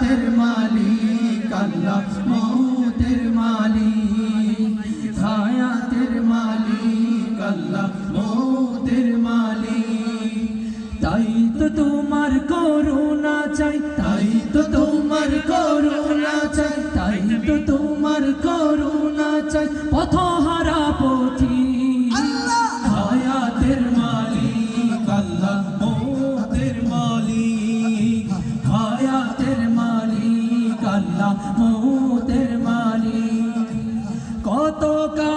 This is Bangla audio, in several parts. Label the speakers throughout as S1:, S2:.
S1: হায়াতের মালিক আল্লাহ মৌতের মালিক হায়াতের মালিক আল্লাহ মৌতের মালিক। তাই তো তুমি とか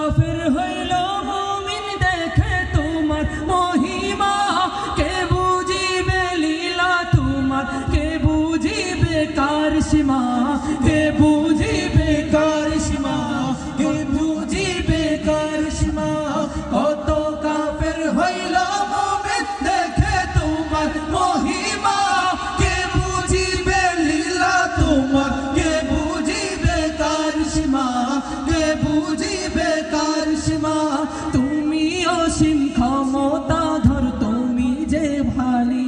S1: দিবে কার তুমি অসীম ক্ষমতা ধর তুমি যে ভালি।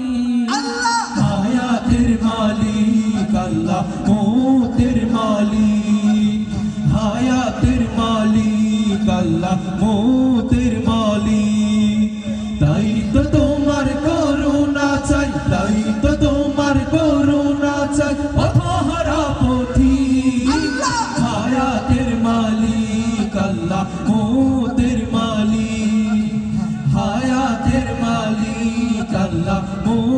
S1: love,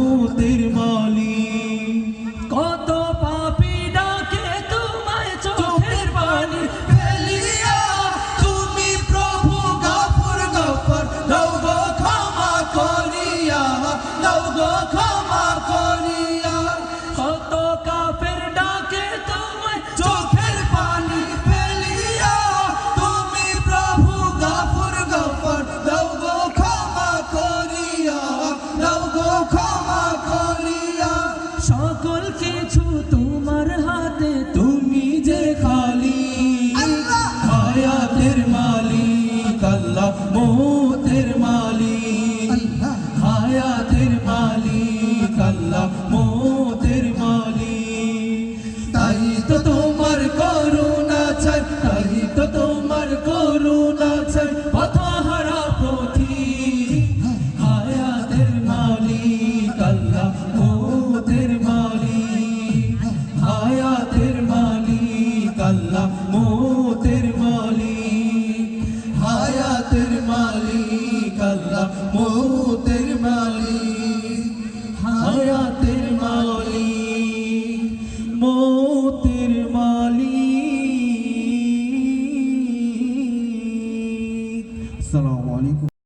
S1: ক্ষমা করিয়া সকল কিছু তোমার হাতে তুমি যে খালি হায়াতের মালিক আল্লাহ মোতের মালিক। হায়াতের মালিক আল্লাহ মোতের মালিক। তাই তো তোমার করুণা চাই তাই তো তোমার 死了，王
S2: 林哥。